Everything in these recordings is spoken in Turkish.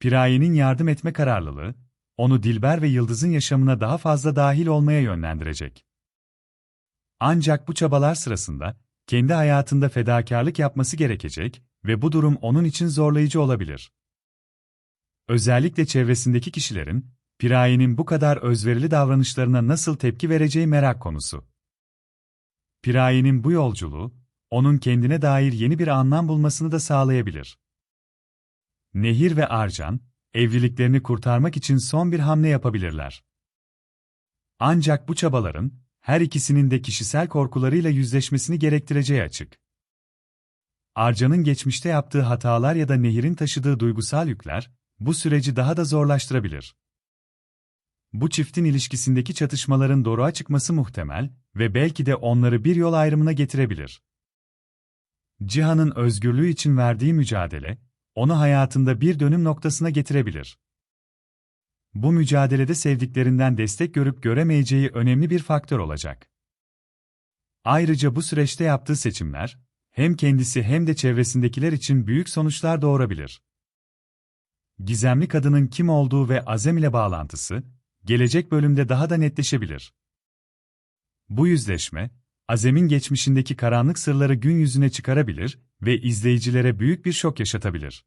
Piraye'nin yardım etme kararlılığı, onu Dilber ve Yıldız'ın yaşamına daha fazla dahil olmaya yönlendirecek. Ancak bu çabalar sırasında, kendi hayatında fedakarlık yapması gerekecek ve bu durum onun için zorlayıcı olabilir. Özellikle çevresindeki kişilerin, Piraye'nin bu kadar özverili davranışlarına nasıl tepki vereceği merak konusu. Piraye'nin bu yolculuğu, onun kendine dair yeni bir anlam bulmasını da sağlayabilir. Nehir ve Arcan, evliliklerini kurtarmak için son bir hamle yapabilirler. Ancak bu çabaların, her ikisinin de kişisel korkularıyla yüzleşmesini gerektireceği açık. Arcan'ın geçmişte yaptığı hatalar ya da Nehir'in taşıdığı duygusal yükler, bu süreci daha da zorlaştırabilir. Bu çiftin ilişkisindeki çatışmaların doğruğa çıkması muhtemel ve belki de onları bir yol ayrımına getirebilir. Cihan'ın özgürlüğü için verdiği mücadele, onu hayatında bir dönüm noktasına getirebilir. Bu mücadelede sevdiklerinden destek görüp göremeyeceği önemli bir faktör olacak. Ayrıca bu süreçte yaptığı seçimler, hem kendisi hem de çevresindekiler için büyük sonuçlar doğurabilir. Gizemli kadının kim olduğu ve Azem ile bağlantısı, gelecek bölümde daha da netleşebilir. Bu yüzleşme, Azem'in geçmişindeki karanlık sırları gün yüzüne çıkarabilir ve izleyicilere büyük bir şok yaşatabilir.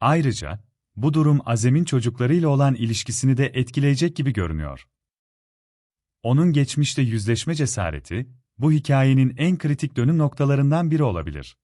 Ayrıca, bu durum Azem'in çocuklarıyla olan ilişkisini de etkileyecek gibi görünüyor. Onun geçmişte yüzleşme cesareti, bu hikayenin en kritik dönüm noktalarından biri olabilir.